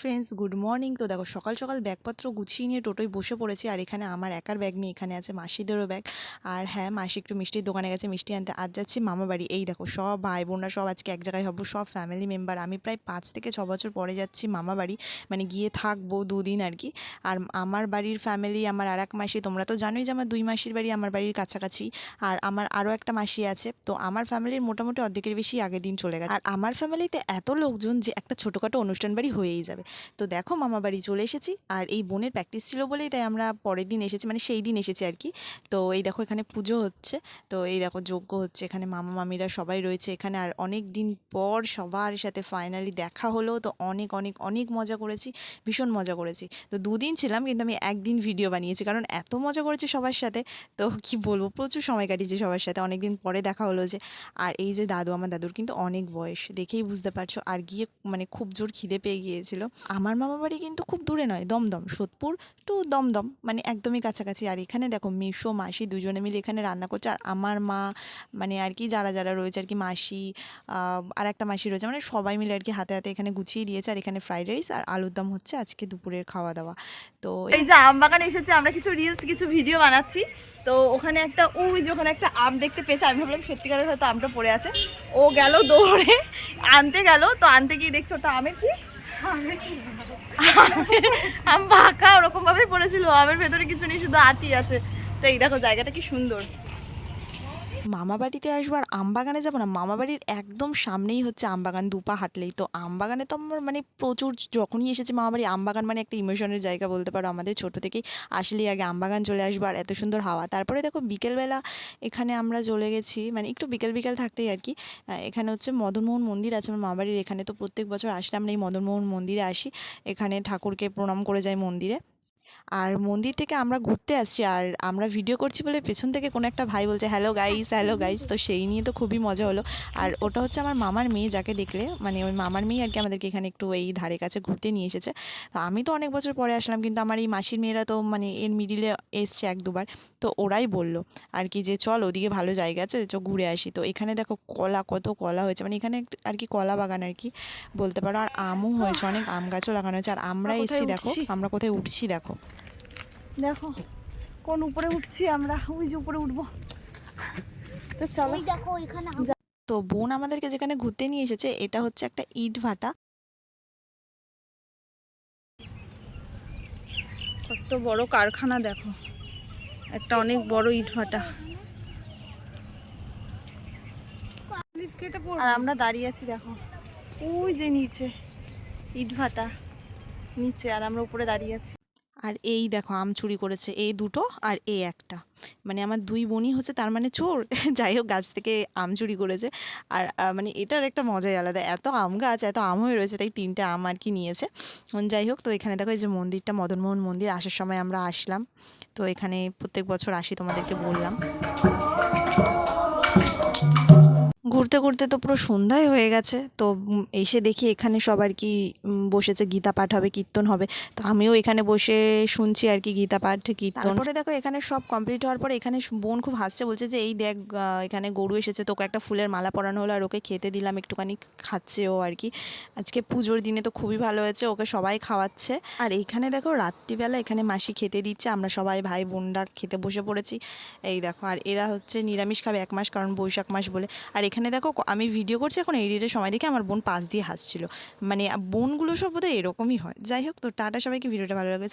Friends good morning তো দেখো, সকাল সকাল ব্যাগপত্র গুছিয়ে নিয়ে টোটোয় বসে পড়েছি আর এখানে আমার একার ব্যাগ নিয়ে এখানে আছে মাসিদেরও ব্যাগ আর হ্যাঁ মাসি একটু মিষ্টির দোকানে গেছে, মিষ্টি আনতে। আজ যাচ্ছি মামা বাড়ি। এই দেখো, সব ভাই বোনরা সব আজকে এক জায়গায় হব, সব ফ্যামিলি মেম্বার আমি প্রায় পাঁচ থেকে ছ বছর পরে যাচ্ছি মামা বাড়ি। মানে গিয়ে থাকব দুদিন আর কি। আর আমার বাড়ির ফ্যামিলি আমার আর এক মাসি, তোমরা তো জানোই যে আমার দুই মাসির বাড়ি আমার বাড়ির কাছাকাছি। আর আমার আরও একটা মাসি আছে। তো আমার ফ্যামিলির মোটামুটি অর্ধেকের বেশি আগের দিন চলে গেছে। আর আমার ফ্যামিলিতে এত লোকজন যে একটা ছোটোখাটো অনুষ্ঠান বাড়ি হয়েই যাবে। তো দেখো মামা বাড়ি চলে এসেছি। আর এই বোনের প্র্যাকটিস ছিল বলেই তাই আমরা পরের দিন এসেছি মানে সেই দিন এসেছি আর কি। তো এই দেখো এখানে পুজো হচ্ছে, তো এই দেখো যজ্ঞ হচ্ছে, এখানে মামা মামিরা সবাই রয়েছে এখানে। আর অনেক দিন পর সবার সাথে ফাইনালি দেখা হলো, তো অনেক অনেক অনেক মজা করেছি, ভীষণ মজা করেছি। তো দুদিন ছিলাম কিন্তু আমি একদিন ভিডিও বানিয়েছি, কারণ এত মজা করেছি সবার সাথে, তো কি বলব, প্রচুর সময় কাটিয়েছি সবার সাথে অনেক দিন পরে দেখা হলো যে। আর এই যে দাদু, আমার দাদুর কিন্তু অনেক বয়স, দেখেই বুঝতে পারছ। আর গিয়ে মানে খুব জোর খিদে পেয়ে গিয়েছিল। আমার মামা বাড়ি কিন্তু খুব দূরে নয়, দমদম, সোদপুর টু দমদম মানে একদমই কাছাকাছি। আর এখানে দেখো মিশো, মাসি দুজনে মিলে এখানে রান্না করছে। আর আমার মা মানে আর কি যারা যারা রয়েছে আর কি মাসি আর একটা মাসি রয়েছে মানে সবাই মিলে আর কি হাতে হাতে এখানে গুছিয়ে দিয়েছে। আর এখানে ফ্রাইড রাইস আর আলুর দম হচ্ছে আজকে দুপুরের খাওয়া দাওয়া তো এই যে আম বাগানে এসেছে, আমরা কিছু রিলস কিছু ভিডিও বানাচ্ছি। তো ওখানে একটা ওই যে ওখানে একটা আম দেখতে পেয়েছে। আমি ভাবলাম সত্যিকারের হয়তো আমটা পড়ে আছে। ও গেল দৌড়ে, আনতে গেল। তো আনতে গিয়ে দেখছ ওটা আমের কি আমের- আম পাকা ওরকম ভাবে পড়েছিল। আমের ভেতরে কিছু নেই, শুধু আটি আছে। তো এই দেখো, জায়গাটা কি সুন্দর। মামা বাড়িতে আসব আর আম বাগানে যাব না মামা বাড়ির একদম সামনেই হচ্ছে আম বাগান দুপা হাঁটলেই। তো আম বাগানে তো আমার মানে প্রচুর, যখনই এসেছে মামা বাড়ি আম বাগান মানে একটা ইমোশনের জায়গা বলতে পারো আমাদের ছোটো থেকেই। আসলেই আগে আম বাগান চলে আসব আর এত সুন্দর হাওয়া। তারপরে দেখো বিকেলবেলা এখানে আমরা চলে গেছি মানে একটু বিকেল বিকেল থাকতেই আর কি। এখানে হচ্ছে মদনমোহন মন্দির আছে আমার মামা বাড়ির এখানে তো প্রত্যেক বছর আসলে আমরা এই মদনমোহন মন্দিরে আসি। এখানে ঠাকুরকে প্রণাম করে যাই মন্দিরে। আর মন্দির থেকে আমরা ঘুরতে আসছি আর আমরা ভিডিও করছি বলে পেছন থেকে কোনো একটা ভাই বলছে হ্যালো গাইস হ্যালো গাইস তো সেই নিয়ে তো খুবই মজা হলো। আর ওটা হচ্ছে আমার মামার মেয়ে যাকে দেখলে মানে ওই মামার মেয়ে আর কি আমাদেরকে এখানে একটু এই ধারে কাছে ঘুরতে নিয়ে এসেছে। তো আমি তো অনেক বছর পরে আসলাম কিন্তু আমার এই মাসির মেয়েরা তো মানে এর মিডিলে এসছে এক দুবার। তো ওরাই বলল আর কি যে চল ওদিকে ভালো জায়গা আছে চ ঘুরে আসি। তো এখানে দেখো কলা কত কলা হয়েছে মানে এখানে আর কি কলা বাগান আর কি বলতে পারো। আর আমও হয়েছে অনেক আম গাছও লাগানো হয়েছে। আর আমরা আমরা এসছি দেখো আমরা কোথায় উঠছি দেখো। দেখো কোন উপরে উঠছি আমরা? ওই যে উপরে উঠবো। তো চলো। দেখো এখানে আম- তো বোন আমাদেরকে যেখানে ঘুরতে নিয়ে এসেছে এটা হচ্ছে একটা ইট ভাটা। কত বড় কারখানা দেখো। একটা অনেক বড় ইটভাটা আর আমরা দাঁড়িয়ে আছি দেখো। ওই যে নিচে ইট ভাটা। নিচে আর আমরা উপরে দাঁড়িয়ে আছি। আর এই দেখো, আম চুরি করেছে, এই দুটো আর এই একটা। মানে আমার দুই বোনই হচ্ছে, তার মানে চোর। যাই হোক, গাছ থেকে আম চুরি করেছে। আর মানে এটার একটা মজাই আলাদা। এত আম গাছ, এত আম হয়ে রয়েছে, তাই তিনটে আম আর কি নিয়েছে। যাই হোক, তো এখানে দেখো, এই যে মন্দিরটা, মদনমোহন মন্দির, আসার সময় আমরা আসলাম। তো এখানে প্রত্যেক বছর আসি, তোমাদেরকে বললাম। ঘুরতে ঘুরতে তো পুরো সন্ধ্যায় হয়ে গেছে। তো এসে দেখি এখানে সবার কি বসেছে, গীতা পাঠ হবে, কীর্তন হবে। তো আমিও এখানে বসে শুনছি আর কি গীতা পাঠ, কীর্তন। তারপরে দেখো এখানে সব কমপ্লিট হওয়ার পরে এখানে বোন খুব হাসছে, বলছে যে, এই দেখ এখানে গরু এসেছে, তোকে একটা ফুলের মালা পরানো হলো আর ওকে খেতে দিলাম, একটুখানি খাচ্ছে ও আর কি। আজকে পুজোর দিনে তো খুবই ভালো হয়েছে, ওকে সবাই খাওয়াচ্ছে। আর এইখানে দেখো রাত্রিবেলা এখানে মাসি খেতে দিচ্ছে, আমরা সবাই ভাই বোনরা খেতে বসে পড়েছি। এই দেখো, আর এরা হচ্ছে নিরামিষ খাবে, এক মাস, কারণ বৈশাখ মাস বলে। আর এখানে দেখো, ক- আমি ভিডিও করছি, এখন এডিটের সময় দেখে আমার বোন পাশ দিয়ে হাসছিল। মানে বোনগুলো সব বোধহয় এরকমই হয়। যাই হোক, তো টাটা সবাইকে ভিডিওটা ভালো লাগলে।